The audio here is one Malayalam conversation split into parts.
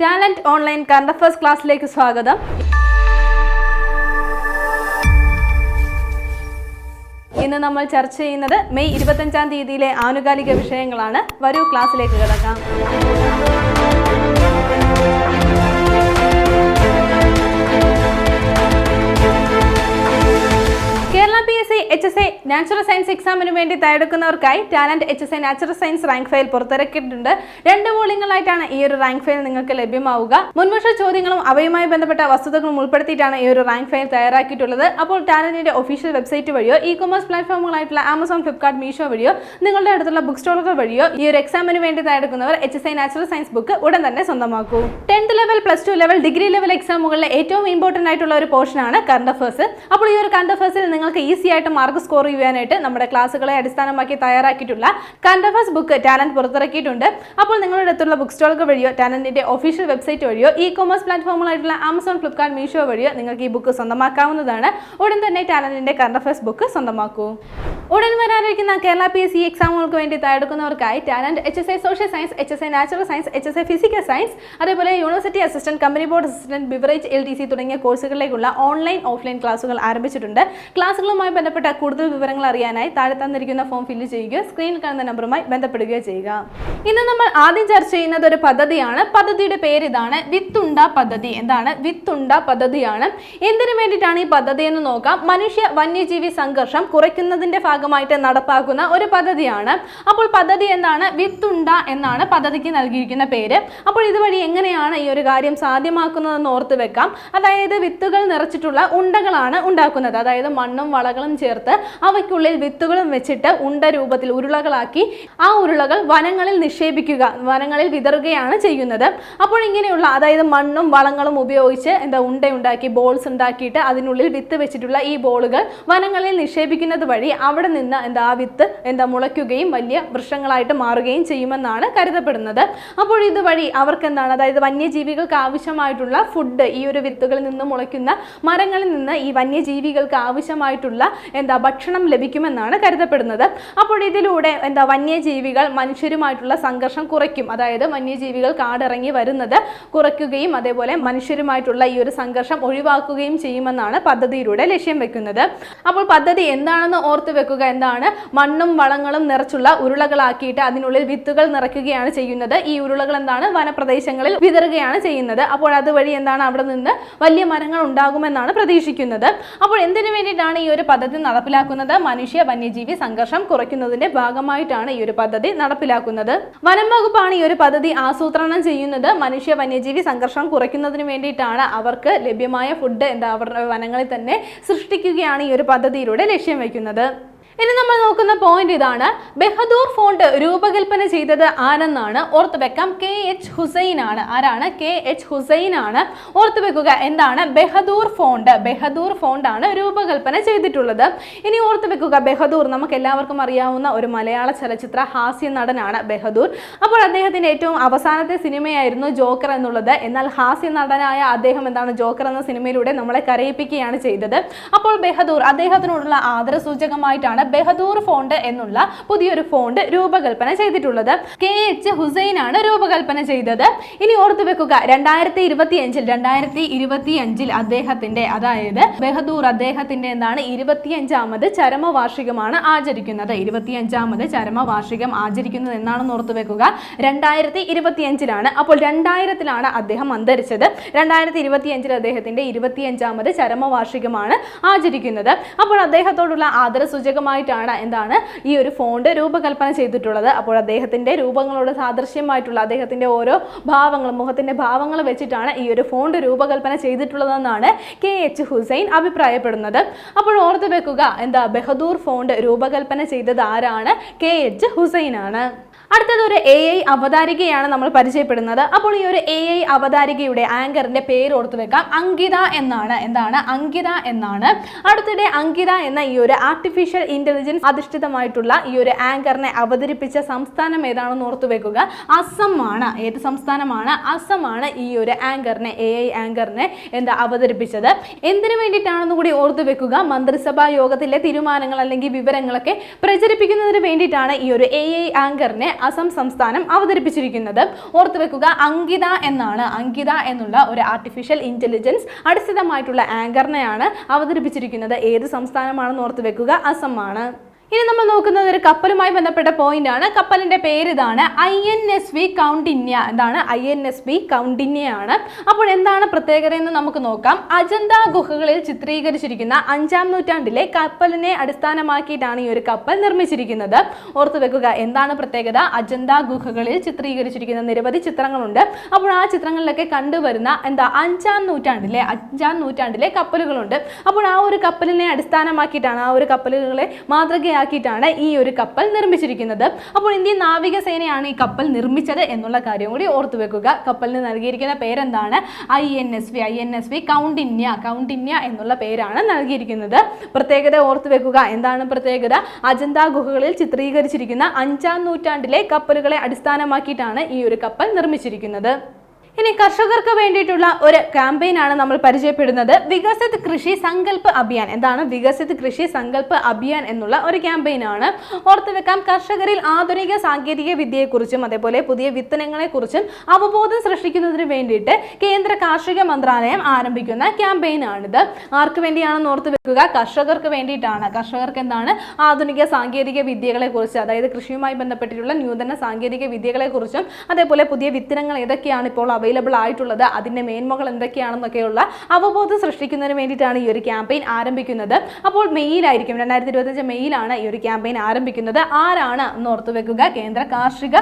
ടാലന്റ് ഓൺലൈൻ കറണ്ട് അഫേഴ്സ് ക്ലാസ്സിലേക്ക് സ്വാഗതം. ഇന്ന് നമ്മൾ ചർച്ച ചെയ്യുന്നത് മെയ് ഇരുപത്തഞ്ചാം തീയതിയിലെ ആനുകാലിക വിഷയങ്ങളാണ്. വരൂ ക്ലാസ്സിലേക്ക് കിടക്കാം. P S C H S A natural science എക്സാമിന് വേണ്ടി തയ്യാറെടുക്കുന്നവർക്കായി talent H S A natural science rank file പുറത്തിറക്കിയിട്ടുണ്ട്. രണ്ട് വോളിങ്ങളായിട്ടാണ് ഈ ഒരു റാങ്ക് ഫയൽ നിങ്ങൾക്ക് ലഭ്യമാവുക. മുൻവർഷ ചോദ്യങ്ങളും അവയുമായി ബന്ധപ്പെട്ട വസ്തുതകളും ഉൾപ്പെടുത്തിയിട്ടാണ് ഈ ഒരു റാങ്ക് ഫയൽ തയ്യാറാക്കിയിട്ടുള്ളത്. അപ്പോൾ ടാലന്റിന്റെ ഒഫീഷ്യൽ വെബ്സൈറ്റ് വഴിയോ ഇ കൊമേഴ്സ് പ്ലാറ്റ്ഫോമുകളായിട്ടുള്ള ആമസോൺ ഫ്ലിപ്കാർട്ട് മീഷോ വഴിയോ നിങ്ങളുടെ അടുത്തുള്ള ബുക്ക് സ്റ്റോളുകൾ വഴിയോ ഈ ഒരു എക്സാമിന് വേണ്ടി തയ്യാറെടുക്കുന്നവർ H S I natural science book ഉടൻ തന്നെ സ്വന്തമാക്കൂ. Tenth level plus two level degree level എക്സാമുകളിലെ ഏറ്റവും ഇമ്പോർട്ടന്റ് ആയിട്ടുള്ള ഒരു പോർഷനാണ് കറണ്ട് അഫേഴ്സ് അപ്പോൾ ഈ ഒരു കറണ്ട് അഫേഴ്സിൽ നിങ്ങൾക്ക് ഈസി ആയിട്ട് മാർക്ക് സ്കോർ ചെയ്യാനായിട്ട് നമ്മുടെ ക്ലാസ്സുകളെ അടിസ്ഥാനമാക്കി തയ്യാറാക്കിയിട്ടുള്ള കണ്ടഫസ് ബുക്ക് ടാലന്റ് പുറത്തിറക്കിയിട്ടുണ്ട്. അപ്പോൾ നിങ്ങളുടെ അടുത്തുള്ള ബുക്ക് സ്റ്റോളുകൾ വഴിയോ ടാലന്റിന്റെ ഒഫീഷ്യൽ വെബ്സൈറ്റ് വഴിയോ ഇ കൊമേഴ്സ് പ്ലാറ്റ്ഫോമുകളായിട്ടുള്ള ആമസോൺ ഫ്ലിപ്കാർട്ട് മീഷോ വഴിയോ നിങ്ങൾക്ക് ഈ ബുക്ക് സ്വന്തമാക്കാവുന്നതാണ്. ഉടൻ തന്നെ ടാലന്റിന്റെ കണ്ടഫസ് ബുക്ക് സ്വന്തമാക്കൂ. ഉടൻ വരാനിരിക്കുന്ന കേരള പി എസ് സി എക്സാമുകൾക്ക് വേണ്ടി തയ്യാറെടുക്കുന്നവർക്കായി talent H S I social science H S I natural science H S I physical science അതേപോലെ university assistant company board assistant beverage L T C തുടങ്ങിയ കോഴ്സുകളിലേക്കുള്ള ഓൺലൈൻ ഓഫ്ലൈൻ ക്ലാസുകൾ ആരംഭിച്ചിട്ടുണ്ട്. ക്ലാസുകളുമായി ബന്ധപ്പെട്ട കൂടുതൽ വിവരങ്ങൾ അറിയാനായി താഴെ തന്നിരിക്കുന്ന ഫോം ഫില്ല് ചെയ്യുകയോ സ്ക്രീനിൽ കാണുന്ന നമ്പറുമായി ബന്ധപ്പെടുകയോ ചെയ്യുക. ഇന്ന് നമ്മൾ ആദ്യം ചർച്ച ചെയ്യുന്നത് ഒരു പദ്ധതിയാണ്. പദ്ധതിയുടെ പേര് ഇതാണ് വിത്തുണ്ട പദ്ധതി. എന്താണ്? വിത്തുണ്ട പദ്ധതിയാണ്. എന്തിനു വേണ്ടിയിട്ടാണ് ഈ പദ്ധതി എന്ന് നോക്കാം. മനുഷ്യ വന്യജീവി സംഘർഷം കുറയ്ക്കുന്നതിന്റെ ഭാഗമായിട്ട് നടപ്പാക്കുന്ന ഒരു പദ്ധതിയാണ്. അപ്പോൾ പദ്ധതി എന്താണ്? വിത്തുണ്ട എന്നാണ് പദ്ധതിക്ക് നൽകിയിരിക്കുന്ന പേര്. അപ്പോൾ ഇതുവഴി എങ്ങനെയാണ് ഈ ഒരു കാര്യം സാധ്യമാക്കുന്നതെന്ന് ഓർത്ത് വെക്കാം. അതായത് വിത്തുകൾ നിറച്ചിട്ടുള്ള ഉണ്ടകളാണ് ഉണ്ടാക്കുന്നത്. അതായത് മണ്ണും വളകളും ചേർത്ത് അവയ്ക്കുള്ളിൽ വിത്തുകളും വെച്ചിട്ട് ഉണ്ട രൂപത്തിൽ ഉരുളകളാക്കി ആ ഉരുളകൾ വനങ്ങളിൽ നിക്ഷേപിക്കുക വനങ്ങളിൽ വിതറുകയാണ് ചെയ്യുന്നത്. അപ്പോൾ ഇങ്ങനെയുള്ള അതായത് മണ്ണും വളങ്ങളും ഉപയോഗിച്ച് എന്താ ഉണ്ടയുണ്ടാക്കി ബോൾസ് ഉണ്ടാക്കിയിട്ട് അതിനുള്ളിൽ വിത്ത് വെച്ചിട്ടുള്ള ഈ ബോളുകൾ വനങ്ങളിൽ നിക്ഷേപിക്കുന്നത് വഴി അവിടെ നിന്ന് എന്താ ആ വിത്ത് എന്താ മുളയ്ക്കുകയും വലിയ വൃക്ഷങ്ങളായിട്ട് മാറുകയും ചെയ്യുമെന്നാണ് കരുതപ്പെടുന്നത്. അപ്പോൾ ഇതുവഴി അവർക്ക് എന്താണ് അതായത് വന്യജീവികൾക്ക് ആവശ്യമായിട്ടുള്ള ഫുഡ് ഈ ഒരു വിത്തുകളിൽ നിന്ന് മുളയ്ക്കുന്ന മരങ്ങളിൽ നിന്ന് ഈ വന്യജീവികൾക്ക് ആവശ്യമായിട്ടുള്ള എന്താ ഭക്ഷണം ലഭിക്കുമെന്നാണ് കരുതപ്പെടുന്നത്. അപ്പോൾ ഇതിലൂടെ എന്താ വന്യജീവികൾ മനുഷ്യരുമായിട്ടുള്ള സംഘർഷം കുറയ്ക്കും. അതായത് വന്യജീവികൾ കാടിറങ്ങി വരുന്നത് കുറയ്ക്കുകയും അതേപോലെ മനുഷ്യരുമായിട്ടുള്ള ഈ ഒരു സംഘർഷം ഒഴിവാക്കുകയും ചെയ്യുമെന്നാണ് പദ്ധതിയിലൂടെ ലക്ഷ്യം വെക്കുന്നത്. അപ്പോൾ പദ്ധതി എന്താണെന്ന് ഓർത്ത് വെക്കുക. എന്താണ് മണ്ണും വളങ്ങളും നിറച്ചുള്ള ഉരുളകളാക്കിയിട്ട് അതിനുള്ളിൽ വിത്തുകൾ നിറയ്ക്കുകയാണ് ചെയ്യുന്നത്. ഈ ഉരുളകൾ എന്താണ് വനപ്രദേശങ്ങളിൽ വിതറുകയാണ് ചെയ്യുന്നത്. അപ്പോൾ അതുവഴി എന്താണ് അവിടെ നിന്ന് വലിയ മരങ്ങൾ ഉണ്ടാകുമെന്നാണ് പ്രതീക്ഷിക്കുന്നത്. അപ്പോൾ എന്തിനു വേണ്ടിയിട്ടാണ് ഈ ഒരു പദ്ധതി നടപ്പിലാക്കുന്നത് മനുഷ്യ വന്യജീവി സംഘർഷം കുറയ്ക്കുന്നതിന്റെ ഭാഗമായിട്ടാണ് ഈ ഒരു പദ്ധതി നടപ്പിലാക്കുന്നത്. വനം വകുപ്പാണ് ഈ ഒരു പദ്ധതി ആസൂത്രണം ചെയ്യുന്നത്. മനുഷ്യ വന്യജീവി സംഘർഷം കുറയ്ക്കുന്നതിന് വേണ്ടിയിട്ടാണ് അവർക്ക് ലഭ്യമായ ഫുഡ് എന്താ അവരുടെ വനങ്ങളിൽ തന്നെ സൃഷ്ടിക്കുകയാണ് ഈ ഒരു പദ്ധതിയിലൂടെ ലക്ഷ്യം വയ്ക്കുന്നത് ഇനി നമ്മൾ നോക്കുന്ന പോയിന്റ് ഇതാണ്. ബെഹദൂർ ഫോണ്ട് രൂപകൽപ്പന ചെയ്തത് ആരെന്നാണ്? ഓർത്ത് വെക്കാം. കെ എച്ച് ഹുസൈൻ ആണ്. ആരാണ്? കെ എച്ച് ഹുസൈൻ ആണ്. ഓർത്ത് വെക്കുക. എന്താണ്? ബെഹദൂർ ഫോണ്ട് ബെഹദൂർ ഫോണ്ട് ആണ് രൂപകൽപ്പന ചെയ്തിട്ടുള്ളത്. ഇനി ഓർത്ത് വെക്കുക. ബെഹദൂർ നമുക്ക് എല്ലാവർക്കും അറിയാവുന്ന ഒരു മലയാള ചലച്ചിത്ര ഹാസ്യ നടനാണ് ബെഹദൂർ. അപ്പോൾ അദ്ദേഹത്തിന്റെ ഏറ്റവും അവസാനത്തെ സിനിമയായിരുന്നു ജോക്കർ എന്നുള്ളത്. എന്നാൽ ഹാസ്യ നടനായ അദ്ദേഹം എന്താണ്? ജോക്കർ എന്ന സിനിമയിലൂടെ നമ്മളെ കരയിപ്പിക്കുകയാണ് ചെയ്തത്. അപ്പോൾ ബെഹദൂർ അദ്ദേഹത്തിനോടുള്ള ആദരസൂചകമായിട്ടാണ് ബെഹദൂർ ഫോണ്ട് എന്നുള്ള പുതിയൊരു ഫോണ്ട് രൂപകൽപ്പന ചെയ്തിട്ടുള്ളത്. കെ എച്ച് ഹുസൈൻ ആണ് രൂപകൽപ്പന ചെയ്തത്. ഇനി ഓർത്തു വെക്കുക രണ്ടായിരത്തി ഇരുപത്തി അഞ്ചിൽ രണ്ടായിരത്തി ഇരുപത്തി അഞ്ചിൽ അദ്ദേഹത്തിന്റെ അതായത് ബെഹദൂർ അദ്ദേഹത്തിന്റെ എന്താണ് ഇരുപത്തിയഞ്ചാമത് ചരമവാർഷികമാണ് ആചരിക്കുന്നത്. ഇരുപത്തിയഞ്ചാമത് ചരമവാർഷികം ആചരിക്കുന്നത് എന്നാണെന്ന് ഓർത്തു വെക്കുക. രണ്ടായിരത്തി ഇരുപത്തിയഞ്ചിലാണ് അപ്പോൾ രണ്ടായിരത്തിലാണ് അദ്ദേഹം അന്തരിച്ചത്. രണ്ടായിരത്തി ഇരുപത്തിയഞ്ചിൽ അദ്ദേഹത്തിന്റെ ഇരുപത്തിയഞ്ചാമത് ചരമവാർഷികമാണ് ആചരിക്കുന്നത്. അപ്പോൾ അദ്ദേഹത്തോടുള്ള ആദരസൂചകമായിട്ടാണ് എന്താണ് ഈ ഒരു ഫോണ്ട് രൂപകൽപ്പന ചെയ്തിട്ടുള്ളത്. അപ്പോൾ അദ്ദേഹത്തിന്റെ രൂപങ്ങളോട് സാദൃശ്യമായിട്ടുള്ള അദ്ദേഹത്തിന്റെ ഓരോ ഭാവങ്ങളും മുഖത്തിന്റെ ഭാവങ്ങൾ വെച്ചിട്ടാണ് ഈ ഒരു ഫോണ്ട് രൂപകൽപ്പന ചെയ്തിട്ടുള്ളതെന്നാണ് കെ എച്ച് ഹുസൈൻ അഭിപ്രായപ്പെടുന്നത്. അപ്പോൾ ഓർത്തു വെക്കുക എന്താ ബഹദൂർ ഫോണ്ട് രൂപകൽപ്പന ചെയ്തത് ആരാണ്? കെ എച്ച് ഹുസൈൻ ആണ് അടുത്തത് ഒരു എ ഐ അവതാരികയാണ് നമ്മൾ പരിചയപ്പെടുന്നത്. അപ്പോൾ ഈ ഒരു എ ഐ അവതാരികയുടെ ആങ്കറിന്റെ പേര് ഓർത്തു വെക്കാം. അങ്കിത എന്നാണ്. എന്താണ്? അങ്കിത എന്നാണ്. അടുത്തിടെ അങ്കിത എന്ന ഈ ഒരു ആർട്ടിഫിഷ്യൽ ഇന്റലിജൻസ് അധിഷ്ഠിതമായിട്ടുള്ള ഈ ഒരു ആങ്കറിനെ അവതരിപ്പിച്ച സംസ്ഥാനം ഏതാണെന്ന് ഓർത്തു വെക്കുക. ആണ്. ഏത് സംസ്ഥാനമാണ്? ആണ് ഈ ഒരു ആങ്കറിനെ എ ഐ ആങ്കറിനെ എന്താ അവതരിപ്പിച്ചത്. എന്തിനു വേണ്ടിയിട്ടാണെന്ന് കൂടി ഓർത്തു വെക്കുക. മന്ത്രിസഭാ യോഗത്തിലെ തീരുമാനങ്ങൾ അല്ലെങ്കിൽ വിവരങ്ങളൊക്കെ പ്രചരിപ്പിക്കുന്നതിന് വേണ്ടിയിട്ടാണ് ഈ ഒരു എ ഐ ആങ്കറിനെ അസം സംസ്ഥാനം അവതരിപ്പിച്ചിരിക്കുന്നത്. ഓർത്തു വെക്കുക അങ്കിത എന്നാണ്. അങ്കിത എന്നുള്ള ഒരു ആർട്ടിഫിഷ്യൽ ഇന്റലിജൻസ് അടിസ്ഥിതമായിട്ടുള്ള ആങ്കറിനെയാണ് അവതരിപ്പിച്ചിരിക്കുന്നത്. ഏത് സംസ്ഥാനമാണെന്ന് ഓർത്തു വെക്കുക അസമാണ്. ഇനി നമ്മൾ നോക്കുന്നത് ഒരു കപ്പലുമായി ബന്ധപ്പെട്ട പോയിന്റ് ആണ്. കപ്പലിന്റെ പേര് ഇതാണ് I N S V Kaundinya എന്താണ് I N S V Kaundinya ആണ്. അപ്പോൾ എന്താണ് പ്രത്യേകത എന്ന് നമുക്ക് നോക്കാം. അജന്ത ഗുഹകളിൽ ചിത്രീകരിച്ചിരിക്കുന്ന അഞ്ചാം നൂറ്റാണ്ടിലെ കപ്പലിനെ അടിസ്ഥാനമാക്കിയിട്ടാണ് ഈ ഒരു കപ്പൽ നിർമ്മിച്ചിരിക്കുന്നത്. ഓർത്തു വെക്കുക എന്താണ് പ്രത്യേകത? അജന്ത ഗുഹകളിൽ ചിത്രീകരിച്ചിരിക്കുന്ന നിരവധി ചിത്രങ്ങളുണ്ട്. അപ്പോൾ ആ ചിത്രങ്ങളിലൊക്കെ കണ്ടുവരുന്ന എന്താ അഞ്ചാം നൂറ്റാണ്ടിലെ അഞ്ചാം നൂറ്റാണ്ടിലെ കപ്പലുകളുണ്ട്. അപ്പോൾ ആ ഒരു കപ്പലിനെ അടിസ്ഥാനമാക്കിയിട്ടാണ് ആ ഒരു കപ്പലുകളെ മാതൃകയാക്കിയിട്ടാണ് ഈ ഒരു കപ്പൽ നിർമ്മിച്ചിരിക്കുന്നത്. അപ്പോൾ ഇന്ത്യൻ നാവികസേനയാണ് ഈ കപ്പൽ നിർമ്മിച്ചത് എന്നുള്ള കാര്യം കൂടി ഓർത്തു വെക്കുക. കപ്പലിന് നൽകിയിരിക്കുന്ന പേരെന്താണ്? I N S V I N S V Kaundinya Kaundinya എന്നുള്ള പേരാണ് നൽകിയിരിക്കുന്നത്. പ്രത്യേകത ഓർത്തു വെക്കുക. എന്താണ് പ്രത്യേകത? അജന്ത ഗുഹകളിൽ ചിത്രീകരിച്ചിരിക്കുന്ന അഞ്ചാം നൂറ്റാണ്ടിലെ കപ്പലുകളെ അടിസ്ഥാനമാക്കിയിട്ടാണ് ഈ ഒരു കപ്പൽ നിർമ്മിച്ചിരിക്കുന്നത്. ഇനി കർഷകർക്ക് വേണ്ടിയിട്ടുള്ള ഒരു ക്യാമ്പയിൻ ആണ് നമ്മൾ പരിചയപ്പെടുന്നത്. വികസിത് കൃഷി സങ്കല്പ് അഭിയാൻ. എന്താണ് വികസിത് കൃഷി സങ്കല്പ് അഭിയാൻ എന്നുള്ള ഒരു ക്യാമ്പയിൻ ആണ് ഓർത്തു വെക്കാം കർഷകരിൽ ആധുനിക സാങ്കേതിക വിദ്യയെക്കുറിച്ചും അതേപോലെ പുതിയ വിത്തനങ്ങളെക്കുറിച്ചും അവബോധം സൃഷ്ടിക്കുന്നതിന് വേണ്ടിയിട്ട് കേന്ദ്ര കാർഷിക മന്ത്രാലയം ആരംഭിക്കുന്ന ക്യാമ്പയിൻ ആണിത് ആർക്ക് വേണ്ടിയാണെന്ന് ഓർത്ത് വെക്കുക കർഷകർക്ക് വേണ്ടിയിട്ടാണ്. കർഷകർക്ക് എന്താണ്? ആധുനിക സാങ്കേതിക വിദ്യകളെക്കുറിച്ച് അതായത് കൃഷിയുമായി ബന്ധപ്പെട്ടിട്ടുള്ള നൂതന സാങ്കേതിക വിദ്യകളെക്കുറിച്ചും അതേപോലെ പുതിയ വിത്തനങ്ങൾ ഏതൊക്കെയാണ് ഇപ്പോൾ അവൈലബിൾ ആയിട്ടുള്ളത് അതിന്റെ മേന്മകൾ എന്തൊക്കെയാണെന്നൊക്കെയുള്ള അവബോധം സൃഷ്ടിക്കുന്നതിന് വേണ്ടിയിട്ടാണ് ഈ ഒരു ക്യാമ്പയിൻ ആരംഭിക്കുന്നത്. അപ്പോൾ മെയ്യിലായിരിക്കും രണ്ടായിരത്തി ഇരുപത്തഞ്ച് മെയ്യിലാണ് ഈ ഒരു ക്യാമ്പയിൻ ആരംഭിക്കുന്നത്. ആരാണ് എന്ന് ഓർത്തു വെക്കുക കേന്ദ്ര കാർഷിക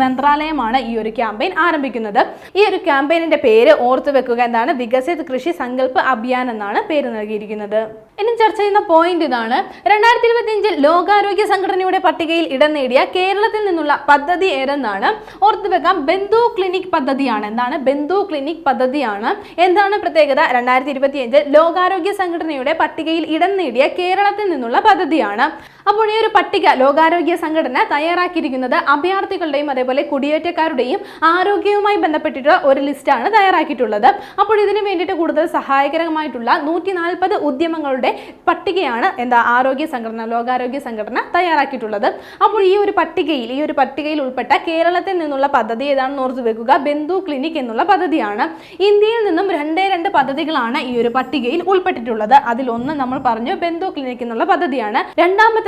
മന്ത്രാലയമാണ് ഈ ഒരു ക്യാമ്പയിൻ ആരംഭിക്കുന്നത്. ഈ ഒരു ക്യാമ്പയിനിന്റെ പേര് ഓർത്തു വെക്കുക എന്താണ് വികസിത കൃഷി സങ്കല്പ് അഭിയാൻ എന്നാണ് പേര് നൽകിയിരിക്കുന്നത്. ഇനി ചർച്ച ചെയ്യുന്ന പോയിന്റ് ഇതാണ്. രണ്ടായിരത്തി ഇരുപത്തിയഞ്ചിൽ ലോകാരോഗ്യ സംഘടനയുടെ പട്ടികയിൽ ഇടം നേടിയ കേരളത്തിൽ നിന്നുള്ള പദ്ധതി ഏതെന്നാണ്? ഓർത്തു വെക്കാം ബന്ധു ക്ലിനിക് പദ്ധതിയാണ്. എന്താണ്? ബന്ധു ക്ലിനിക് പദ്ധതിയാണ്. എന്താണ് പ്രത്യേകത? രണ്ടായിരത്തി ഇരുപത്തിയഞ്ചിൽ ലോകാരോഗ്യ സംഘടനയുടെ പട്ടികയിൽ ഇടം നേടിയ കേരളത്തിൽ നിന്നുള്ള പദ്ധതിയാണ്. അപ്പോൾ ഈ ഒരു പട്ടിക ലോകാരോഗ്യ സംഘടന തയ്യാറാക്കിയിരിക്കുന്നത് അഭയാർത്ഥികളുടെയും അതേപോലെ കുടിയേറ്റക്കാരുടെയും ആരോഗ്യവുമായി ബന്ധപ്പെട്ടിട്ട് ഒരു ലിസ്റ്റാണ് തയ്യാറാക്കിയിട്ടുള്ളത്. അപ്പോൾ ഇതിനു വേണ്ടിയിട്ട് കൂടുതൽ സഹായകരമായിട്ടുള്ള നൂറ്റി നാൽപ്പത് ഉദ്യമങ്ങളുടെ പട്ടികയാണ് എന്താ ആരോഗ്യ സംഘടന ലോകാരോഗ്യ സംഘടന തയ്യാറാക്കിയിട്ടുള്ളത്. അപ്പോൾ ഈ ഒരു പട്ടികയിൽ ഈ ഒരു പട്ടികയിൽ ഉൾപ്പെട്ട കേരളത്തിൽ നിന്നുള്ള പദ്ധതി ഏതാണെന്ന് ഓർത്തു വെക്കുക. ബന്ധു ക്ലിനിക് എന്നുള്ള പദ്ധതിയാണ്. ഇന്ത്യയിൽ നിന്നും രണ്ടേ രണ്ട് പദ്ധതികളാണ് ഈ ഒരു പട്ടികയിൽ ഉൾപ്പെട്ടിട്ടുള്ളത്. അതിലൊന്ന് നമ്മൾ പറഞ്ഞു ബന്ധു ക്ലിനിക് എന്നുള്ള പദ്ധതിയാണ്.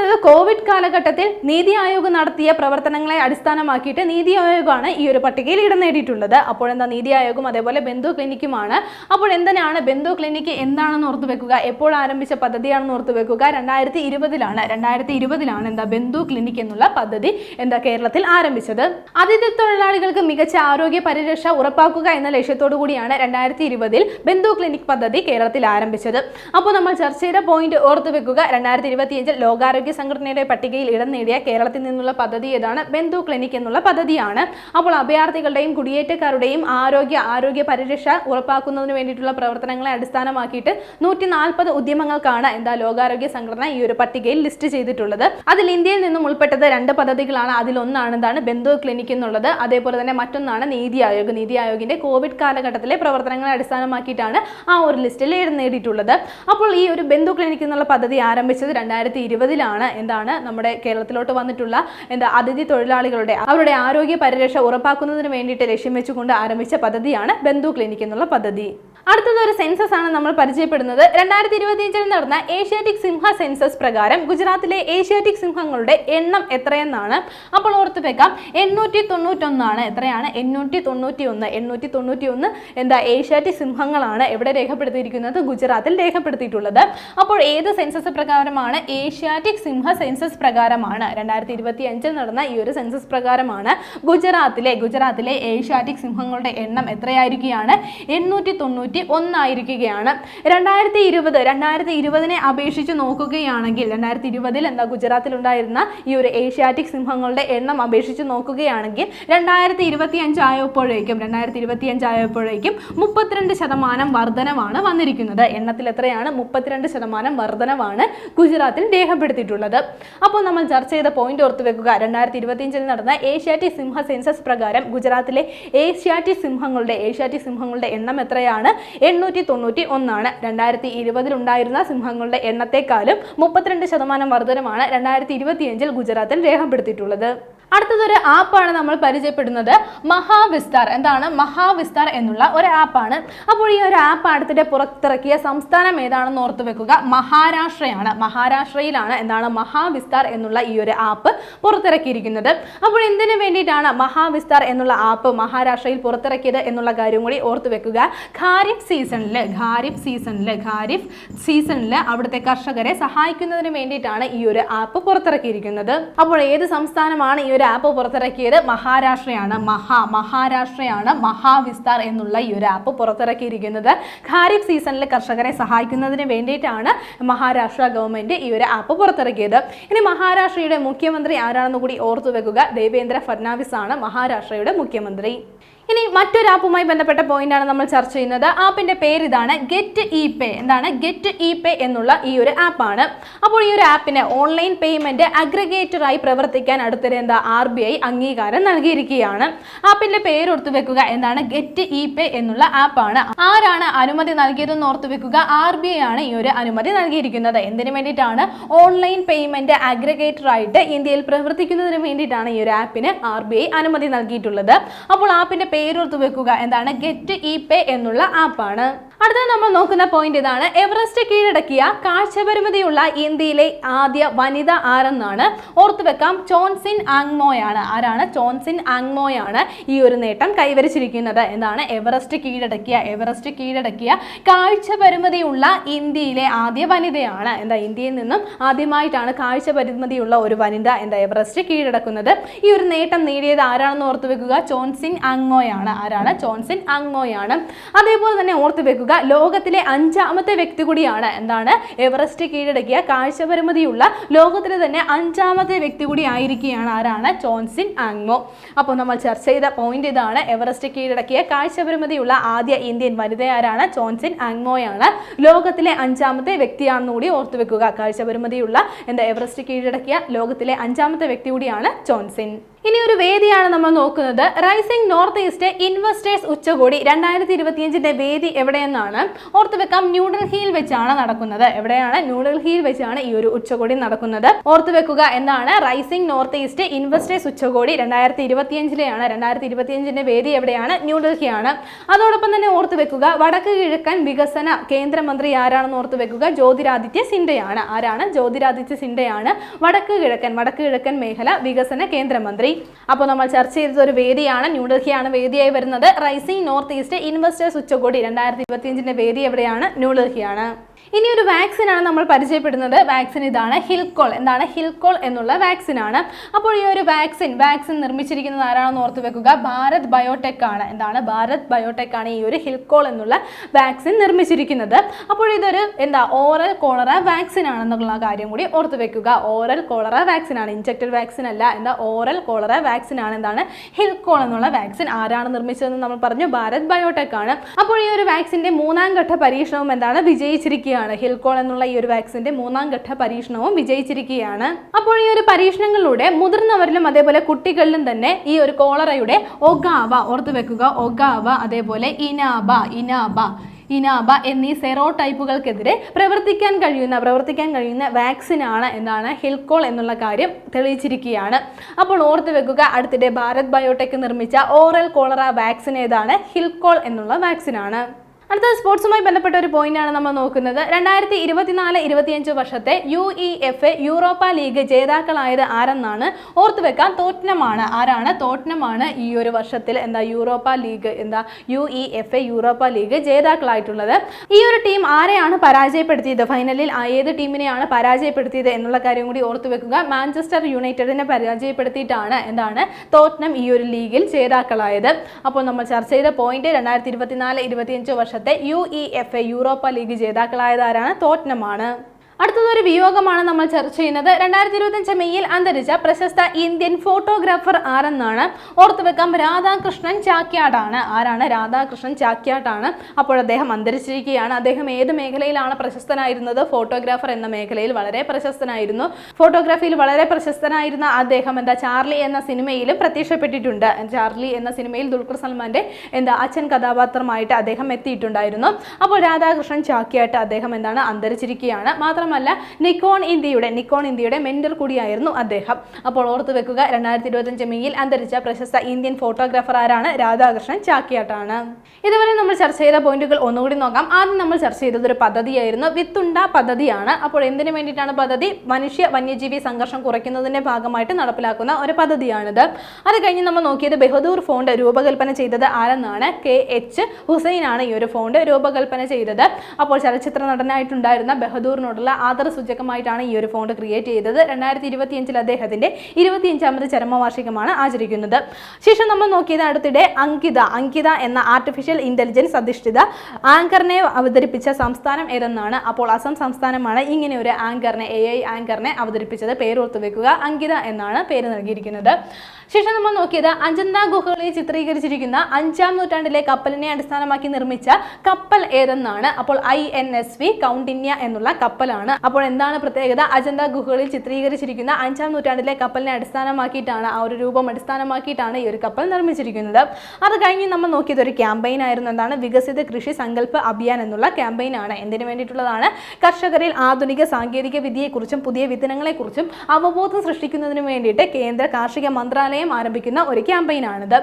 രണ്ടാമത്തേത് കോവിഡ് കാലഘട്ടത്തിൽ നീതി ആയോഗ് നടത്തിയ പ്രവർത്തനങ്ങളെ അടിസ്ഥാനമാക്കിയിട്ട് നീതി ആയോഗാണ് ഈ ഒരു പട്ടികയിൽ ഇടം നേടിയിട്ടുള്ളത്. അപ്പോൾ എന്താ നീതി ആയോഗും അതേപോലെ ബന്ധു ക്ലിനിക്കുമാണ്. അപ്പോൾ എന്തിനാണ് ബന്ധു ക്ലിനിക്ക് എന്താണെന്ന് ഓർത്തു വെക്കുക? എപ്പോൾ ആരംഭിച്ച പദ്ധതിയാണെന്ന് ഓർത്തു വെക്കുക? രണ്ടായിരത്തി ഇരുപതിലാണ് രണ്ടായിരത്തി ഇരുപതിലാണ് എന്താ ബന്ധു ക്ലിനിക് എന്നുള്ള പദ്ധതി എന്താ കേരളത്തിൽ ആരംഭിച്ചത്. അതിഥി തൊഴിലാളികൾക്ക് മികച്ച ആരോഗ്യ പരിരക്ഷ ഉറപ്പാക്കുക എന്ന ലക്ഷ്യത്തോടു കൂടിയാണ് രണ്ടായിരത്തി ഇരുപതിൽ ബന്ധു ക്ലിനിക് പദ്ധതി കേരളത്തിൽ ആരംഭിച്ചത്. അപ്പോൾ നമ്മൾ ചർച്ച ചെയ്ത പോയിന്റ് ഓർത്തു വെക്കുക. രണ്ടായിരത്തി ഇരുപത്തിയഞ്ചിൽ ലോകാരോഗ്യ സംഘടനയുടെ പട്ടികയിൽ ഇടം നേടിയ കേരളത്തിൽ നിന്നുള്ള പദ്ധതി ഏതാണ്? ബന്ധു ക്ലിനിക് എന്നുള്ള പദ്ധതിയാണ്. അപ്പോൾ അഭയാർത്ഥികളുടെയും കുടിയേറ്റക്കാരുടെയും ആരോഗ്യ ആരോഗ്യ പരിരക്ഷ ഉറപ്പാക്കുന്നതിന് വേണ്ടിയിട്ടുള്ള പ്രവർത്തനങ്ങളെ അടിസ്ഥാനമാക്കിയിട്ട് നൂറ്റി നാൽപ്പത് ഉദ്യമങ്ങൾക്കാണ് എന്താ ലോകാരോഗ്യ സംഘടന ഈ ഒരു പട്ടികയിൽ ലിസ്റ്റ് ചെയ്തിട്ടുള്ളത്. അതിൽ ഇന്ത്യയിൽ നിന്നും ഉൾപ്പെട്ടത് രണ്ട് പദ്ധതികളാണ്. അതിലൊന്നാണ് എന്താണ്? ബന്ധു ക്ലിനിക് എന്നുള്ളത്. അതേപോലെ തന്നെ മറ്റൊന്നാണ് നീതി ആയോഗ്. നീതി ആയോഗിന്റെ കോവിഡ് കാലഘട്ടത്തിലെ പ്രവർത്തനങ്ങളെ അടിസ്ഥാനമാക്കിയിട്ടാണ് ആ ഒരു ലിസ്റ്റിൽ നേടിയിട്ടുള്ളത്. അപ്പോൾ ഈ ഒരു ബന്ധു ക്ലിനിക് എന്നുള്ള പദ്ധതി ആരംഭിച്ചത് രണ്ടായിരത്തി ഇരുപതിലാണ്. എന്താണ് നമ്മുടെ കേരളത്തിലോട്ട് വന്നിട്ടുള്ള എന്താ അതിഥി തൊഴിലാളികളുടെ അവരുടെ ആരോഗ്യ പരിരക്ഷ ഉറപ്പാക്കുന്നതിന് വേണ്ടിയിട്ട് ലക്ഷ്യം വെച്ചുകൊണ്ട് ആരംഭിച്ച പദ്ധതിയാണ് ബന്ധു ക്ലിനിക് എന്നുള്ള പദ്ധതി. അടുത്തത് ഒരു സെൻസസ് ആണ് നമ്മൾ പരിചയപ്പെടുന്നത്. രണ്ടായിരത്തി ഇരുപത്തിയഞ്ചിൽ നടന്ന ഏഷ്യാറ്റിക് സിംഹ സെൻസസ് പ്രകാരം ഗുജറാത്തിലെ ഏഷ്യാറ്റിക് സിംഹങ്ങളുടെ എണ്ണം എത്രയെന്നാണ് അപ്പോൾ ഓർത്ത് വെക്കാം. എണ്ണൂറ്റി തൊണ്ണൂറ്റൊന്നാണ് എത്രയാണ്? എണ്ണൂറ്റി തൊണ്ണൂറ്റി ഒന്ന് എണ്ണൂറ്റി തൊണ്ണൂറ്റി ഒന്ന് എന്താ ഏഷ്യാറ്റിക് സിംഹങ്ങളാണ് എവിടെ രേഖപ്പെടുത്തിയിരിക്കുന്നത്? ഗുജറാത്തിൽ രേഖപ്പെടുത്തിയിട്ടുള്ളത്. അപ്പോൾ ഏത് സെൻസസ് പ്രകാരമാണ്? ഏഷ്യാറ്റിക് സിംഹ സെൻസസ് പ്രകാരമാണ്. രണ്ടായിരത്തി ഇരുപത്തി അഞ്ചിൽ നടന്ന ഈ ഒരു സെൻസസ് പ്രകാരമാണ് ഗുജറാത്തിലെ ഗുജറാത്തിലെ ഏഷ്യാറ്റിക് സിംഹങ്ങളുടെ എണ്ണം എത്രയായിരിക്കുകയാണ്? എണ്ണൂറ്റി തൊണ്ണൂറ്റി ഒന്നായിരിക്കുകയാണ്. രണ്ടായിരത്തി ഇരുപത് രണ്ടായിരത്തി ഇരുപതിനെ അപേക്ഷിച്ച് നോക്കുകയാണെങ്കിൽ രണ്ടായിരത്തി ഇരുപതിൽ എന്താ ഗുജറാത്തിൽ ഉണ്ടായിരുന്ന ഈ ഒരു ഏഷ്യാറ്റിക് സിംഹങ്ങളുടെ എണ്ണം അപേക്ഷിച്ച് നോക്കുകയാണെങ്കിൽ രണ്ടായിരത്തി ഇരുപത്തി അഞ്ചായപ്പോഴേക്കും രണ്ടായിരത്തി ഇരുപത്തി അഞ്ചായപ്പോഴേക്കും മുപ്പത്തിരണ്ട് ശതമാനം വർധനമാണ് വന്നിരിക്കുന്നത്. എണ്ണത്തിൽ എത്രയാണ്? മുപ്പത്തിരണ്ട് ശതമാനം വർധനവാണ് ഗുജറാത്തിൽ രേഖപ്പെടുത്തിയിട്ടുള്ളത്. അപ്പോൾ നമ്മൾ ചർച്ച ചെയ്ത പോയിന്റ് ഓർത്ത് വെക്കുക. രണ്ടായിരത്തി ഇരുപത്തിയഞ്ചിൽ നടന്ന ഏഷ്യാറ്റിക് സിംഹ സെൻസസ് പ്രകാരം ഗുജറാത്തിലെ ഏഷ്യാറ്റിക് സിംഹങ്ങളുടെ ഏഷ്യാറ്റിക് സിംഹങ്ങളുടെ എണ്ണം എത്രയാണ്? എണ്ണൂറ്റി തൊണ്ണൂറ്റി ഒന്നാണ് രണ്ടായിരത്തി ഇരുപതിൽ ഉണ്ടായിരുന്ന സിംഹങ്ങളുടെ എണ്ണത്തെക്കാളും മുപ്പത്തിരണ്ട് ശതമാനം വർധനമാണ് രണ്ടായിരത്തി ഇരുപത്തിയഞ്ചിൽ ഗുജറാത്തിൽ രേഖപ്പെടുത്തിയിട്ടുള്ളത്. അടുത്തതൊരു ആപ്പാണ് നമ്മൾ പരിചയപ്പെടുന്നത് മഹാവിസ്താർ. എന്താണ്? മഹാവിസ്താർ എന്നുള്ള ഒരു ആപ്പാണ്. അപ്പോൾ ഈ ഒരു ആപ്പ് അടുത്തിടെ പുറത്തിറക്കിയ സംസ്ഥാനം ഏതാണെന്ന് ഓർത്ത് വെക്കുക. മഹാരാഷ്ട്രയാണ്. മഹാരാഷ്ട്രയിലാണ് എന്താണ്? മഹാവിസ്താർ എന്നുള്ള ഈ ഒരു ആപ്പ് പുറത്തിറക്കിയിരിക്കുന്നത്. അപ്പോൾ എന്തിനു വേണ്ടിയിട്ടാണ് മഹാവിസ്താർ എന്നുള്ള ആപ്പ് മഹാരാഷ്ട്രയിൽ പുറത്തിറക്കിയത് എന്നുള്ള കാര്യം കൂടി ഓർത്ത് വെക്കുക. ഖാരിഫ് സീസണിൽ ഖാരിഫ് സീസണിൽ ഖാരിഫ് സീസണിൽ അവിടുത്തെ കർഷകരെ സഹായിക്കുന്നതിന് വേണ്ടിയിട്ടാണ് ഈ ഒരു ആപ്പ് പുറത്തിറക്കിയിരിക്കുന്നത്. അപ്പോൾ ഏത് സംസ്ഥാനമാണ് ഈ ഒരു ആപ്പ് പുറത്തിറക്കിയത് മഹാരാഷ്ട്രയാണ്. മഹാ മഹാരാഷ്ട്രയാണ് മഹാവിസ്താർ എന്നുള്ള ഈ ഒരു ആപ്പ് പുറത്തിറക്കിയിരിക്കുന്നത്. ഖാരിഫ് സീസണിൽ കർഷകരെ സഹായിക്കുന്നതിന് വേണ്ടിയിട്ടാണ് മഹാരാഷ്ട്ര ഗവൺമെന്റ് ഈ ഒരു ആപ്പ് പുറത്തിറക്കിയത്. ഇനി മഹാരാഷ്ട്രയുടെ മുഖ്യമന്ത്രി ആരാണെന്ന് കൂടി ഓർത്തു വെക്കുക ദേവേന്ദ്ര ഫഡ്നാവിസ് ആണ് മഹാരാഷ്ട്രയുടെ മുഖ്യമന്ത്രി. ഇനി മറ്റൊരു ആപ്പുമായി ബന്ധപ്പെട്ട പോയിന്റ് ആണ് നമ്മൾ ചർച്ച ചെയ്യുന്നത്. ആപ്പിന്റെ പേര് ഇതാണ് ഗെറ്റ് ഇ പേ. എന്താണ്? ഗെറ്റ് ഇ പേ എന്നുള്ള ഈ ഒരു ആപ്പാണ് അപ്പോൾ ഈ ഒരു ആപ്പിന് ഓൺലൈൻ പേയ്മെന്റ് അഗ്രഗേറ്ററായി പ്രവർത്തിക്കാൻ അടുത്തിടെ എന്താ? ആർ ബി ഐ അംഗീകാരം നൽകിയിരിക്കുകയാണ്. ആപ്പിന്റെ പേര് ഓർത്തു വെക്കുക എന്താണ്? ഗെറ്റ് ഇ പേ എന്നുള്ള ആപ്പാണ് ആരാണ് അനുമതി നൽകിയതെന്ന് ഓർത്തു വെക്കുക? ആർ ബി ഐ ആണ് ഈ ഒരു അനുമതി നൽകിയിരിക്കുന്നത്. എന്തിനു വേണ്ടിയിട്ടാണ്? ഓൺലൈൻ പേയ്മെന്റ് അഗ്രഗേറ്റർ ആയിട്ട് ഇന്ത്യയിൽ പ്രവർത്തിക്കുന്നതിന് വേണ്ടിയിട്ടാണ് ഈ ഒരു ആപ്പിന് ആർ ബി ഐ അനുമതി നൽകിയിട്ടുള്ളത്. അപ്പോൾ ആപ്പിന്റെ പേരോർത്ത് വെക്കുക. എന്താണ്? ഗെറ്റ് ഇ പേ എന്നുള്ള ആപ്പാണ്. അടുത്ത നമ്മൾ നോക്കുന്ന പോയിന്റ് ഇതാണ്. എവറസ്റ്റ് കീഴടക്കിയ കാഴ്ചപരിമിതിയുള്ള ഇന്ത്യയിലെ ആദ്യ വനിത ആരെന്നാണ് ഓർത്തുവെക്കാം ചോൺസിൻ ആങ്മോയാണ് ആരാണ്? ചോൺസിൻ ആങ്മോയാണ് ഈ ഒരു നേട്ടം കൈവരിച്ചിരിക്കുന്നത്. എന്താണ്? എവറസ്റ്റ് കീഴടക്കിയ എവറസ്റ്റ് കീഴടക്കിയ കാഴ്ചപരിമിതിയുള്ള ഇന്ത്യയിലെ ആദ്യ വനിതയാണ്. എന്താ? ഇന്ത്യയിൽ നിന്നും ആദ്യമായിട്ടാണ് കാഴ്ചപരിമിതിയുള്ള ഒരു വനിത എന്താ? എവറസ്റ്റ് കീഴടക്കുന്നത്. ഈ ഒരു നേട്ടം നേടിയത് ആരാണെന്ന് ഓർത്തുവെക്കുക ചോൺസിൻ ആങ്മോയാണ് ആരാണ്? ജോൺസൺ ആങ്മോയാണ് അതേപോലെ തന്നെ ഓർത്തു വെക്കുക ലോകത്തിലെ അഞ്ചാമത്തെ വ്യക്തി കൂടിയാണ്. എന്താണ്? എവറസ്റ്റ് കീഴടക്കിയ കാഴ്ചപരിമിതിയുള്ള ലോകത്തിലെ തന്നെ അഞ്ചാമത്തെ വ്യക്തി കൂടി ആയിരിക്കുകയാണ്. ആരാണ്? ജോൺസൺ ആങ്മോ അപ്പോൾ നമ്മൾ ചർച്ച ചെയ്ത പോയിന്റ് ഇതാണ്. എവറസ്റ്റ് കീഴടക്കിയ കാഴ്ചപരിമിതിയുള്ള ആദ്യ ഇന്ത്യൻ വനിത ആരാണ്? ജോൺസൺ ആങ്മോയാണ് ലോകത്തിലെ അഞ്ചാമത്തെ വ്യക്തിയാണെന്ന് കൂടി ഓർത്തു വെക്കുക. കാഴ്ചപരിമിതിയുള്ള എന്താ? എവറസ്റ്റ് കീഴടക്കിയ ലോകത്തിലെ അഞ്ചാമത്തെ വ്യക്തി കൂടിയാണ് ചോൺസിൻ ഇനി ഒരു വേദിയാണ് നമ്മൾ നോക്കുന്നത്. റൈസിംഗ് നോർത്ത് ഈസ്റ്റ് ഇൻവെസ്റ്റേഴ്സ് ഉച്ചകോടി രണ്ടായിരത്തി ഇരുപത്തിയഞ്ചിന്റെ വേദി എവിടെയെന്നാണ് ഓർത്തു വെക്കാം. ന്യൂഡൽഹിയിൽ വെച്ചാണ് നടക്കുന്നത്. എവിടെയാണ്? ന്യൂഡൽഹിയിൽ വെച്ചാണ് ഈ ഒരു ഉച്ചകോടി നടക്കുന്നത്. ഓർത്തു വെക്കുക എന്നാണ് റൈസിംഗ് നോർത്ത് ഈസ്റ്റ് ഇൻവെസ്റ്റേഴ്സ് ഉച്ചകോടി രണ്ടായിരത്തി ഇരുപത്തിയഞ്ചിലെയാണ് രണ്ടായിരത്തി ഇരുപത്തിയഞ്ചിന്റെ വേദി എവിടെയാണ് ന്യൂഡൽഹിയാണ് അതോടൊപ്പം തന്നെ ഓർത്തു വെക്കുക വടക്ക് കിഴക്കൻ വികസന കേന്ദ്രമന്ത്രി ആരാണെന്ന് ഓർത്തു വെക്കുക? ജ്യോതിരാദിത്യ സിൻഡയാണ്. ആരാണ്? ജ്യോതിരാദിത്യ സിൻഡയാണ്. വടക്ക് കിഴക്കൻ വടക്ക് കിഴക്കൻ മേഖല വികസന കേന്ദ്രമന്ത്രി അപ്പോൾ നമ്മൾ ചർച്ച ചെയ്തത് ഒരു വേദിയാണ്. ന്യൂഡൽഹിയാണ് വേദിയായി വരുന്നത്. റൈസിംഗ് നോർത്ത് ഈസ്റ്റ് ഇൻവെസ്റ്റേഴ്സ് ഉച്ചകോടി രണ്ടായിരത്തി ഇരുപത്തിയഞ്ചിന്റെ വേദി എവിടെയാണ്? ന്യൂഡൽഹിയാണ് ഇനി ഒരു വാക്സിനാണ് നമ്മൾ പരിചയപ്പെടുന്നത്. വാക്സിൻ ഇതാണ് ഹിൽക്കോൾ. എന്താണ്? ഹിൽക്കോൾ എന്നുള്ള വാക്സിനാണ്. അപ്പോൾ ഈ ഒരു വാക്സിൻ വാക്സിൻ നിർമ്മിച്ചിരിക്കുന്നത് ആരാണെന്ന് ഓർത്ത് വെക്കുക. ഭാരത് ബയോടെക് ആണ്. എന്താണ്? ഭാരത് ബയോടെക് ആണ് ഈ ഒരു ഹിൽക്കോൾ എന്നുള്ള വാക്സിൻ നിർമ്മിച്ചിരിക്കുന്നത്. അപ്പോൾ ഇതൊരു എന്താ? ഓറൽ കോളറ വാക്സിൻ ആണെന്നുള്ള കാര്യം കൂടി ഓർത്ത് വെക്കുക. ഓറൽ കോളറ വാക്സിൻ ആണ്. ഇഞ്ചക്റ്റഡ് വാക്സിൻ അല്ല. എന്താ? ഓറൽ കോളറ വാക്സിൻ ആണ്. എന്താണ്? ഹിൽക്കോൾ എന്നുള്ള വാക്സിൻ ആരാണ് നിർമ്മിച്ചതെന്ന് നമ്മൾ പറഞ്ഞു. ഭാരത് ബയോടെക് ആണ്. അപ്പോൾ ഈ ഒരു വാക്സിന്റെ മൂന്നാം ഘട്ട പരീക്ഷണവും എന്താണ്? വിജയിച്ചിരിക്കുകയാണ് ഹിൽകോൾ എന്നുള്ള ഈ ഒരു വാക്സിന്റെ മൂന്നാം ഘട്ട പരീക്ഷണവും വിജയിച്ചിരിക്കുകയാണ്. അപ്പോൾ ഈ ഒരു പരീക്ഷണങ്ങളിലൂടെ മുതിർന്നവരിലും അതേപോലെ കുട്ടികളിലും തന്നെ ഈ ഒരു കോളറയുടെ ഒഗാവ ഓർത്തു വെക്കുക. ഒഗാവ അതേപോലെ ഇനാബ ഇനാബ ഇനാബ എന്നീ സെറോ ടൈപ്പുകൾക്കെതിരെ പ്രവർത്തിക്കാൻ കഴിയുന്ന പ്രവർത്തിക്കാൻ കഴിയുന്ന വാക്സിനാണ് എന്നാണ് ഹിൽകോൾ എന്നുള്ള കാര്യം തെളിയിച്ചിരിക്കുകയാണ്. അപ്പോൾ ഓർത്തു വെക്കുക അടുത്തിടെ ഭാരത് ബയോടെക് നിർമ്മിച്ച ഓറൽ കോളറ വാക്സിൻ ഏതാണ്? ഹിൽകോൾ എന്നുള്ള വാക്സിനാണ് അടുത്ത സ്പോർട്സുമായി ബന്ധപ്പെട്ട ഒരു പോയിന്റാണ് നമ്മൾ നോക്കുന്നത്. രണ്ടായിരത്തി ഇരുപത്തിനാല് ഇരുപത്തിയഞ്ച് വർഷത്തെ U E F A Europa League ജേതാക്കളായത് ആരെന്നാണ് ഓർത്തു വെക്കാൻ തോട്ടനമാണ്. ആരാണ്? തോട്ടനമാണ് ഈ ഒരു വർഷത്തിൽ എന്താ യൂറോപ്പ ലീഗ് എന്താ U E F A Europa League ജേതാക്കളായിട്ടുള്ളത്. ഈ ഒരു ടീം ആരെയാണ് പരാജയപ്പെടുത്തിയത്? ഫൈനലിൽ ഏത് ടീമിനെയാണ് പരാജയപ്പെടുത്തിയത് എന്നുള്ള കാര്യം കൂടി ഓർത്തു വെക്കുക. മാഞ്ചസ്റ്റർ യുണൈറ്റഡിനെ പരാജയപ്പെടുത്തിയിട്ടാണ് എന്താണ് തോട്ടനം ഈ ഒരു ലീഗിൽ ജേതാക്കളായത്. അപ്പോൾ നമ്മൾ ചർച്ച ചെയ്ത പോയിന്റ് രണ്ടായിരത്തി ഇരുപത്തിനാല് ഇരുപത്തിയഞ്ച് വർഷത്തെ U E F A Europa League ജേതാക്കളായതാരാണ് തോറ്റ്നമാണ്. അടുത്തതൊരു വിയോഗമാണ് നമ്മൾ ചർച്ച ചെയ്യുന്നത്. രണ്ടായിരത്തി ഇരുപത്തഞ്ച് മെയ്യിൽ അന്തരിച്ച പ്രശസ്ത ഇന്ത്യൻ ഫോട്ടോഗ്രാഫർ ആരെന്നാണ്? ഓർത്തുവെക്കാം രാധാകൃഷ്ണൻ ചാക്യാടാണ്. ആരാണ്? രാധാകൃഷ്ണൻ ചാക്യാട്ടാണ്. അപ്പോൾ അദ്ദേഹം അന്തരിച്ചിരിക്കുകയാണ്. അദ്ദേഹം ഏത് മേഖലയിലാണ് പ്രശസ്തനായിരുന്നത്? ഫോട്ടോഗ്രാഫർ എന്ന മേഖലയിൽ വളരെ പ്രശസ്തനായിരുന്നു. ഫോട്ടോഗ്രാഫിയിൽ വളരെ പ്രശസ്തനായിരുന്ന അദ്ദേഹം എന്താ? ചാർലി എന്ന സിനിമയിലും പ്രത്യക്ഷപ്പെട്ടിട്ടുണ്ട്. ചാർലി എന്ന സിനിമയിൽ ദുൽഖർ സൽമാന്റെ എന്താ? അച്ഛൻ കഥാപാത്രമായിട്ട് അദ്ദേഹം എത്തിയിട്ടുണ്ടായിരുന്നു. അപ്പോൾ രാധാകൃഷ്ണൻ ചാക്യാട്ട് അദ്ദേഹം എന്താണ്? അന്തരിച്ചിരിക്കുകയാണ്. മാത്രമല്ല മാത്രമല്ല നിക്കോൺ ഇന്ത്യയുടെ നിക്കോൺ ഇന്ത്യയുടെ മെന്റർ കൂടിയായിരുന്നു അദ്ദേഹം. അപ്പോൾ ഓർത്തു വെക്കുക രണ്ടായിരത്തി ഇരുപത്തഞ്ച് മെയ്യിൽ അന്തരിച്ച പ്രശസ്ത ഇന്ത്യൻ ഫോട്ടോഗ്രാഫർ ആരാണ്? രാധാകൃഷ്ണൻ ചാക്യാട്ടാണ്. ഇതുവരെ നമ്മൾ ചർച്ച ചെയ്ത പോയിന്റുകൾ ഒന്നുകൂടി നോക്കാം. ആദ്യം നമ്മൾ ചർച്ച ചെയ്തത് ഒരു പദ്ധതിയായിരുന്നു. വിത്തുണ്ട പദ്ധതിയാണ്. അപ്പോൾ എന്തിനു വേണ്ടിയിട്ടാണ് പദ്ധതി? മനുഷ്യ വന്യജീവി സംഘർഷം കുറയ്ക്കുന്നതിന്റെ ഭാഗമായിട്ട് നടപ്പിലാക്കുന്ന ഒരു പദ്ധതിയാണിത്. അത് കഴിഞ്ഞ് നമ്മൾ നോക്കിയത് ബഹദൂർ ഫോണ്ട് രൂപകൽപ്പന ചെയ്തത് ആരെന്നാണ്? കെ എച്ച് ഹുസൈൻ ആണ് ഈ ഒരു ഫോണ്ട് രൂപകൽപ്പന ചെയ്തത്. അപ്പോൾ ചലച്ചിത്ര നടനായിട്ടുണ്ടായിരുന്ന ബഹദൂറിനോടുള്ള ആദര സൂചകമായിട്ടാണ് ഈ ഒരു ഫോണ്ട് ക്രിയേറ്റ് ചെയ്തത്. രണ്ടായിരത്തി ഇരുപത്തിയഞ്ചിൽ അദ്ദേഹത്തിന്റെ ഇരുപത്തിയഞ്ചാമത് ചരമവാർഷികമാണ് ആചരിക്കുന്നത്. ശേഷം നമ്മൾ നോക്കിയത് അടുത്തിടെ അങ്കിത. അങ്കിത എന്ന ആർട്ടിഫിഷ്യൽ ഇന്റലിജൻസ് അധിഷ്ഠിത ആങ്കറിനെ അവതരിപ്പിച്ച സംസ്ഥാനം ഏതെന്നാണ്? അപ്പോൾ അസം സംസ്ഥാനമാണ് ഇങ്ങനെ ഒരു ആങ്കറിനെ എ ഐ ആങ്കറിനെ അവതരിപ്പിച്ചത്. പേരോർത്ത് വെക്കുക. അങ്കിത എന്നാണ് പേര് നൽകിയിരിക്കുന്നത്. ശേഷം നമ്മൾ നോക്കിയത് അജന്ത ഗുഹകളിൽ ചിത്രീകരിച്ചിരിക്കുന്ന അഞ്ചാം നൂറ്റാണ്ടിലെ കപ്പലിനെ അടിസ്ഥാനമാക്കി നിർമ്മിച്ച കപ്പൽ ഏതെന്നാണ്? അപ്പോൾ I N S V Kaundinya എന്നുള്ള കപ്പലാണ് അപ്പോൾ എന്താണ് പ്രത്യേകത? അജന്ത ഗുഹകളിൽ ചിത്രീകരിച്ചിരിക്കുന്ന അഞ്ചാം നൂറ്റാണ്ടിലെ കപ്പലിനെ അടിസ്ഥാനമാക്കിയിട്ടാണ് ആ ഒരു രൂപം അടിസ്ഥാനമാക്കിയിട്ടാണ് ഈ ഒരു കപ്പൽ നിർമ്മിച്ചിരിക്കുന്നത്. അത് കഴിഞ്ഞ് നമ്മൾ നോക്കിയത് ഒരു ക്യാമ്പയിൻ ആയിരുന്നു. എന്താണ്? വികസിത കൃഷി സങ്കല്പ അഭിയാൻ എന്നുള്ള ക്യാമ്പയിൻ ആണ്. എന്തിനു വേണ്ടിയിട്ടുള്ളതാണ്? കർഷകരിൽ ആധുനിക സാങ്കേതിക വിദ്യയെക്കുറിച്ചും പുതിയ വിത്തനങ്ങളെക്കുറിച്ചും അവബോധം സൃഷ്ടിക്കുന്നതിന് വേണ്ടിയിട്ട് കേന്ദ്ര കാർഷിക മന്ത്രാലയം ആരംഭിക്കുന്ന ഒരു ക്യാമ്പയിനാണിത്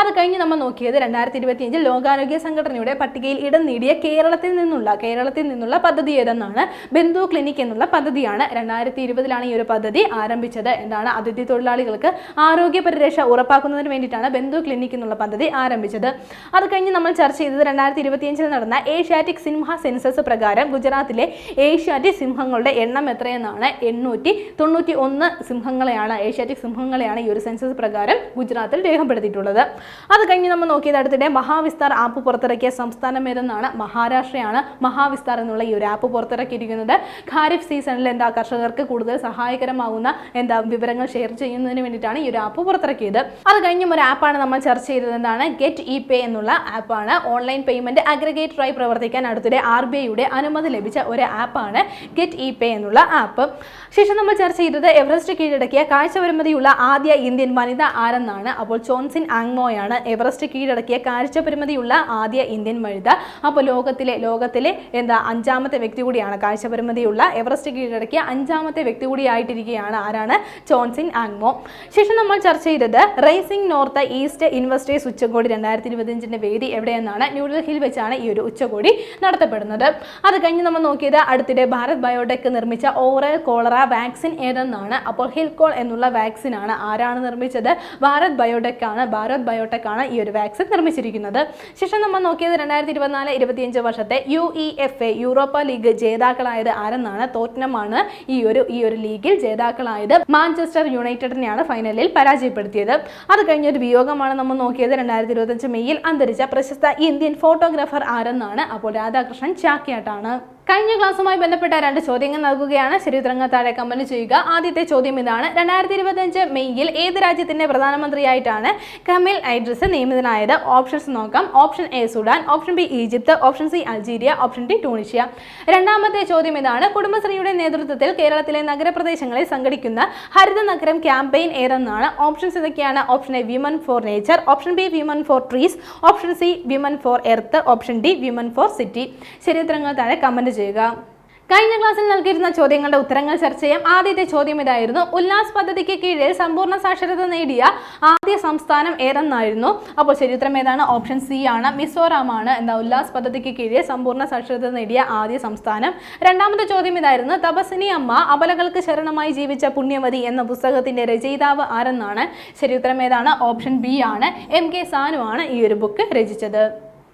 അത് കഴിഞ്ഞ് നമ്മൾ നോക്കിയത് രണ്ടായിരത്തി ഇരുപത്തിയഞ്ചിൽ ലോകാരോഗ്യ സംഘടനയുടെ പട്ടികയിൽ ഇടം നേടിയ കേരളത്തിൽ നിന്നുള്ള കേരളത്തിൽ നിന്നുള്ള പദ്ധതി ഏതെന്നാണ്? ബന്ധു ക്ലിനിക് എന്നുള്ള പദ്ധതിയാണ്. രണ്ടായിരത്തി ഇരുപതിലാണ് ഈ ഒരു പദ്ധതി ആരംഭിച്ചത് എന്താണ് അതിഥി തൊഴിലാളികൾക്ക് ആരോഗ്യ പരിരക്ഷ ഉറപ്പാക്കുന്നതിന് വേണ്ടിയിട്ടാണ് ബന്ധു ക്ലിനിക് എന്നുള്ള പദ്ധതി ആരംഭിച്ചത്. അത് കഴിഞ്ഞ് നമ്മൾ ചർച്ച ചെയ്തത് രണ്ടായിരത്തി ഇരുപത്തിയഞ്ചിൽ നടന്ന ഏഷ്യാറ്റിക് സിംഹ സെൻസസ് പ്രകാരം ഗുജറാത്തിലെ ഏഷ്യാറ്റിക് സിംഹങ്ങളുടെ എണ്ണം എത്രയെന്നാണ് എണ്ണൂറ്റി തൊണ്ണൂറ്റി ഒന്ന് സിംഹങ്ങളെയാണ് ഏഷ്യാറ്റിക് സിംഹങ്ങളെയാണ് ഈ ഒരു സെൻസസ് പ്രകാരം ഗുജറാത്തിൽ രേഖപ്പെടുത്തിയിട്ടുള്ളത്. അത് കഴിഞ്ഞ് നമ്മൾ നോക്കിയത് അടുത്തിടെ മഹാവിസ്താർ ആപ്പ് പുറത്തിറക്കിയ സംസ്ഥാനം ഏതെന്നാണ് മഹാരാഷ്ട്രയാണ് മഹാവിസ്താർ എന്നുള്ള ഈ ഒരു ആപ്പ് പുറത്തിറക്കിയിരിക്കുന്നത്. ഖാരിഫ് സീസണിൽ എന്താ കർഷകർക്ക് കൂടുതൽ സഹായകരമാകുന്ന എന്താ വിവരങ്ങൾ ഷെയർ ചെയ്യുന്നതിന് വേണ്ടിയിട്ടാണ് ഈ ഒരു ആപ്പ് പുറത്തിറക്കിയത്. അത് കഴിഞ്ഞും ഒരു ആപ്പാണ് നമ്മൾ ചർച്ച ചെയ്തത്. എന്താണ്? ഗെറ്റ് ഇ പേ എന്നുള്ള ആപ്പാണ് ഓൺലൈൻ പേയ്മെന്റ് അഗ്രഗേറ്ററായി പ്രവർത്തിക്കാൻ അടുത്തിടെ ആർ ബി ഐയുടെ അനുമതി ലഭിച്ച ഒരു ആപ്പാണ് ഗെറ്റ് ഇ പേ എന്നുള്ള ആപ്പ് ശേഷം നമ്മൾ ചർച്ച ചെയ്തത് എവറസ്റ്റ് കീഴടക്കിയ കാഴ്ചപരിമിതിയുള്ള ആദ്യ ഇന്ത്യൻ വനിത ആരെന്നാണ്? അപ്പോൾ ചോൺസിൻ ആങ്മോയാണ് എവറസ്റ്റ് കീഴടക്കിയ കാഴ്ചപരിമിതിയുള്ള ആദ്യ ഇന്ത്യൻ വനിത. അപ്പോൾ ലോകത്തിലെ ലോകത്തിലെ എന്താ അഞ്ചാമത്തെ വ്യക്തി കൂടിയാണ് കാഴ്ചപരിമിതിയുള്ള എവറസ്റ്റ് കീഴടക്കിയ അഞ്ചാമത്തെ വ്യക്തി കൂടിയായിട്ടിരിക്കുകയാണ് ആരാണ്? ചോൺസിൻ ആങ്മോ. ശേഷം നമ്മൾ ചർച്ച ചെയ്തത് റേസിംഗ് നോർത്ത് ഈസ്റ്റ് ഇൻവെസ്റ്റേഴ്സ് ഉച്ചകോടി രണ്ടായിരത്തി ഇരുപത്തിയഞ്ചിന്റെ വേദി എവിടെയെന്നാണ്? ന്യൂഡൽഹിയിൽ വെച്ചാണ് ഈ ഒരു ഉച്ചകോടി നടത്തപ്പെടുന്നത്. അത് കഴിഞ്ഞ് നമ്മൾ നോക്കിയത് അടുത്തിടെ ഭാരത് ബയോടെക് നിർമ്മിച്ച ഓറൽ കോളറ വാക്സിൻ ഏതെന്നാണ്? അപ്പോൾ ഹിൽകോൾ എന്നുള്ള വാക്സിൻ ആണ് ആരാണ് നിർമ്മിച്ചത്? ഭാരത് ബയോടെക് ആണ് ഭാരത് ബയോടെക് ആണ് ഈ ഒരു വാക്സിൻ നിർമ്മിച്ചിരിക്കുന്നത്. ശേഷം നമ്മൾ നോക്കിയത് രണ്ടായിരത്തി ഇരുപത്തിനാല് ഇരുപത്തിയഞ്ച് വർഷത്തെ U E F A Europa League ജേതാക്കളായത് ആരെന്നാണ് തോറ്റനമാണ് ഈ ഒരു ഈ ഒരു ലീഗിൽ ജേതാക്കളായത്. മാഞ്ചസ്റ്റർ യുണൈറ്റഡിനെയാണ് ഫൈനലിൽ പരാജയപ്പെടുത്തിയത്. അത് കഴിഞ്ഞ ഒരു വിയോഗമാണ് നമ്മൾ നോക്കിയത്. രണ്ടായിരത്തി ഇരുപത്തഞ്ച് മെയ്യിൽ അന്തരിച്ച പ്രശസ്ത ഇന്ത്യൻ ഫോട്ടോഗ്രാഫർ ആരെന്നാണ് അപ്പോൾ രാധാകൃഷ്ണൻ ചാക്യാട്ടാണ്. കഴിഞ്ഞ ക്ലാസ്സുമായി ബന്ധപ്പെട്ട രണ്ട് ചോദ്യങ്ങൾ നൽകുകയാണ്. ശരി ഉത്തരങ്ങൾ താഴെ കമന്റ് ചെയ്യുക. ആദ്യത്തെ ചോദ്യം ഇതാണ്. രണ്ടായിരത്തി ഇരുപത്തഞ്ച് മെയ്യിൽ ഏത് രാജ്യത്തിന്റെ പ്രധാനമന്ത്രിയായിട്ടാണ് കമിൽ ഐഡ്രിസ് നിയമിതനായത്? ഓപ്ഷൻസ് നോക്കാം. Option A Sudan. Option B Egypt. Option C Algeria. Option D Tunisia രണ്ടാമത്തെ ചോദ്യം ഇതാണ്. കുടുംബശ്രീയുടെ നേതൃത്വത്തിൽ കേരളത്തിലെ നഗരപ്രദേശങ്ങളിൽ സംഘടിക്കുന്ന ഹരിത നഗരം ക്യാമ്പയിൻ ഏതെന്നാണ്? ഓപ്ഷൻസ് ഇതൊക്കെയാണ്. Option A women for nature option B women for trees option C women for earth option D women for city ശരി ഉത്തരങ്ങൾ താഴെ കമന്റ് ചെയ്യുക. കഴിഞ്ഞ ക്ലാസ്സിൽ നൽകിയിരുന്ന ചോദ്യങ്ങളുടെ ഉത്തരങ്ങൾ ചർച്ച ചെയ്യാം. ആദ്യത്തെ ചോദ്യം ഇതായിരുന്നു. ഉല്ലാസ് പദ്ധതിക്ക് കീഴിൽ സമ്പൂർണ സാക്ഷരത നേടിയ ആദ്യ സംസ്ഥാനം ഏതെന്നായിരുന്നു? അപ്പോൾ ചരിത്രം ഏതാണ്? ഓപ്ഷൻ സി ആണ്. മിസോറാം ആണ്. എന്താ ഉല്ലാസ് പദ്ധതിക്ക് കീഴിൽ സമ്പൂർണ സാക്ഷരത നേടിയ ആദ്യ സംസ്ഥാനം. രണ്ടാമത്തെ ചോദ്യം ഇതായിരുന്നു. തപസ്വിനി അമ്മ അബലകൾക്ക് ശരണമായി ജീവിച്ച പുണ്യവതി എന്ന പുസ്തകത്തിന്റെ രചയിതാവ് ആരെന്നാണ്? ചരിത്രം ഏതാണ്? ഓപ്ഷൻ ബി ആണ്. എം കെ സാനു ആണ് ഈ ഒരു ബുക്ക് രചിച്ചത്.